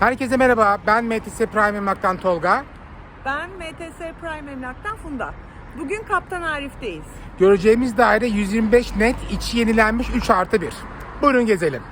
Herkese merhaba, ben MTS Prime Emlak'tan Tolga. Ben MTS Prime Emlak'tan Funda. Bugün Kaptan Arif'teyiz. Göreceğimiz daire 125 net, içi yenilenmiş 3 artı 1. Buyurun gezelim.